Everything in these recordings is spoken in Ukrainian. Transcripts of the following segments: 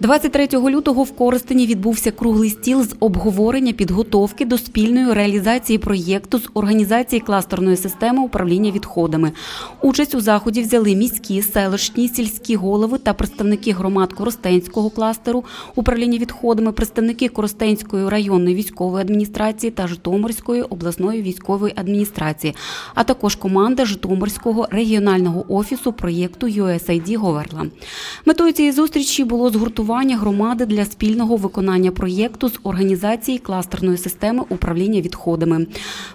23 лютого в Коростені відбувся круглий стіл з обговорення підготовки до спільної реалізації проєкту з організації кластерної системи управління відходами. Участь у заході взяли міські, селищні, сільські голови та представники громад Коростенського кластеру управління відходами, представники Коростенської районної військової адміністрації та Житомирської обласної військової адміністрації, а також команда Житомирського регіонального офісу проєкту USAID Говерла. Метою цієї зустрічі було згуртування громади для спільного виконання проєкту з організації кластерної системи управління відходами.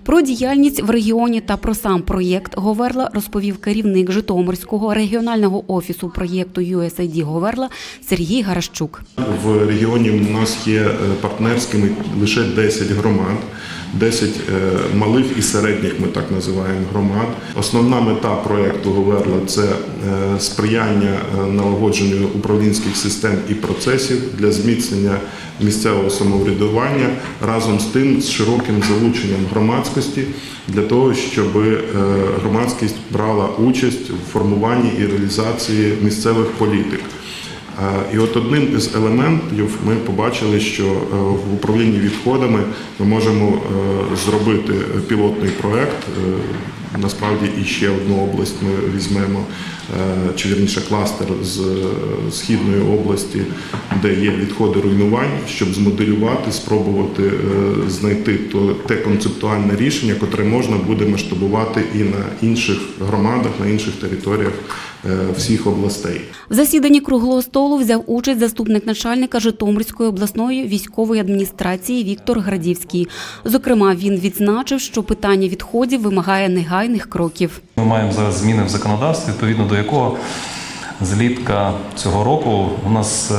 Про діяльність в регіоні та про сам проєкт Говерла розповів керівник Житомирського регіонального офісу проєкту USAID Говерла Сергій Гаращук. В регіоні у нас є е, партнерськими лише 10 громад, 10 е, малих і середніх, ми так називаємо громад. Основна мета проєкту Говерла це е, сприяння налагодженню управлінських систем і процесів для зміцнення місцевого самоврядування разом з тим з широким залученням громадськості для того, щоб е, громадськість брала участь в формуванні і реалізації місцевих політик. Е, І от одним із елементів ми побачили, що е, в управлінні відходами ми можемо зробити пілотний проект. Насправді і ще одну область ми візьмемо, е, чи вірніше кластер з е, східної області, де є відходи руйнувань, щоб змоделювати, спробувати е, знайти те концептуальне рішення, котре можна буде масштабувати і на інших громадах, на інших територіях всіх областей. В засіданні круглого столу взяв участь заступник начальника Житомирської обласної військової адміністрації Віктор Градівський. Зокрема, він відзначив, що питання відходів вимагає негайних кроків. Ми маємо зараз зміни в законодавстві, відповідно до якого злітка цього року у нас е,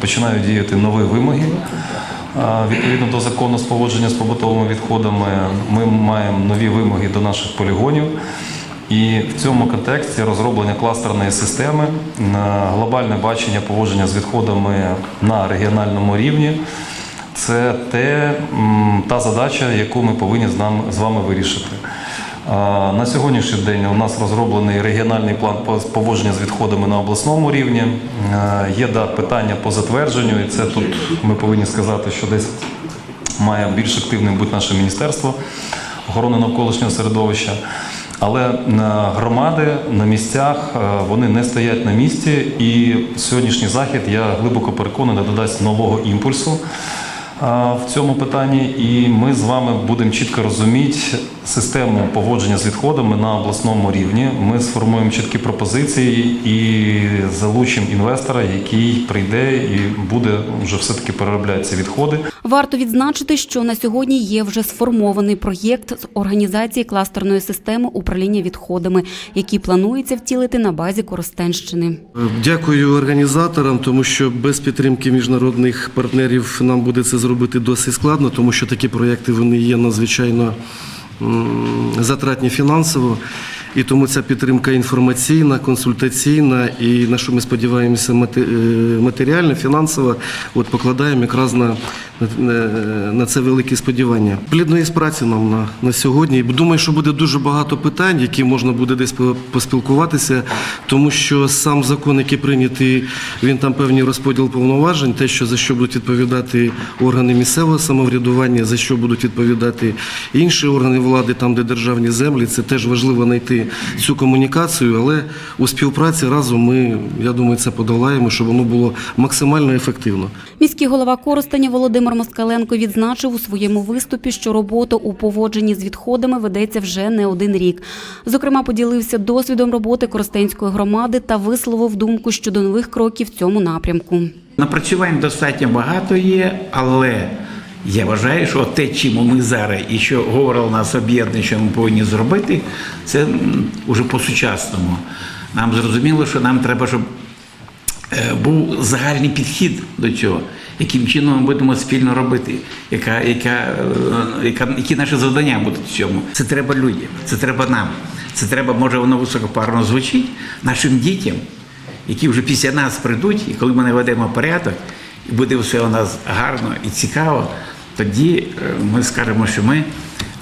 починають діяти нові вимоги. Відповідно до закону з поводження з побутовими відходами, ми маємо нові вимоги до наших полігонів. І в цьому контексті розроблення кластерної системи, глобальне бачення поводження з відходами на регіональному рівні це те, та задача, яку ми повинні з вами вирішити. На сьогоднішній день у нас розроблений регіональний план поводження з відходами на обласному рівні. Є да, питання по затвердженню, і це тут ми повинні сказати, що десь має більш активним бути наше міністерство охорони навколишнього середовища. Але громади на місцях е, вони не стоять на місці, і сьогоднішній захід я глибоко переконаний додасть нового імпульсу е, в цьому питанні, і ми з вами будемо чітко розуміти систему поводження з відходами на обласному рівні. Ми сформуємо чіткі пропозиції і залучимо інвестора, який прийде і буде вже все-таки переробляти ці відходи. Варто відзначити, що на сьогодні є вже сформований проєкт з організації кластерної системи управління відходами, який планується втілити на базі Коростенщини. Дякую організаторам, тому що без підтримки міжнародних партнерів нам буде це зробити досить складно, тому що такі проєкти вони є надзвичайно затратні фінансово. І тому ця підтримка інформаційна, консультаційна і на що ми сподіваємося, е, матеріальна, фінансова, от покладаємо якраз на, на, це великі сподівання. Плідної праці нам на, на сьогодні. Думаю, що буде дуже багато питань, які можна буде десь по- поспілкуватися, тому що сам закон, який прийнятий, він там певний розподіл повноважень, те, що за що будуть відповідати органи місцевого самоврядування, за що будуть відповідати інші органи влади, там де державні землі, це теж важливо знайти цю комунікацію, але у співпраці разом ми, я думаю, це подолаємо, щоб воно було максимально ефективно. Міський голова Коростеня Володимир Москаленко відзначив у своєму виступі, що робота у поводженні з відходами ведеться вже не один рік. Зокрема, поділився досвідом роботи Коростенської громади та висловив думку щодо нових кроків в цьому напрямку. Напрацювань достатньо багато є, але я вважаю, що те, чим ми зараз і що говорило нас об'єднання, що ми повинні зробити, це м, уже по-сучасному. Нам зрозуміло, що нам треба, щоб е, був загальний підхід до цього, яким чином ми будемо спільно робити, яка, яка, е, яка, які наші завдання будуть в цьому. Це треба людям, це треба нам. Це треба, може, воно високопарно звучить, нашим дітям, які вже після нас прийдуть, і коли ми наведемо порядок, і буде все у нас гарно і цікаво, тоді е, ми скажемо, що ми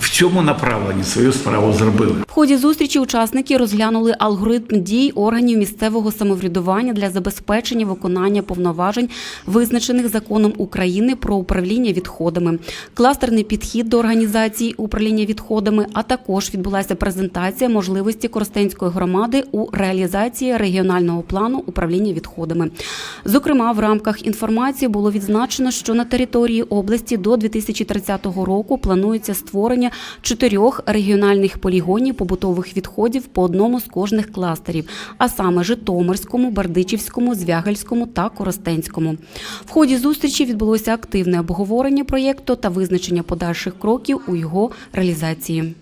в цьому направленні свою справу зробили. В ході зустрічі учасники розглянули алгоритм дій органів місцевого самоврядування для забезпечення виконання повноважень, визначених законом України про управління відходами, кластерний підхід до організації управління відходами, а також відбулася презентація можливості Коростенської громади у реалізації регіонального плану управління відходами. Зокрема, в рамках інформації було відзначено, що на території області до 2030 року планується чотирьох регіональних полігонів побутових відходів по одному з кожних кластерів, а саме Житомирському, Бердичівському, Звягельському та Коростенському. В ході зустрічі відбулося активне обговорення проєкту та визначення подальших кроків у його реалізації.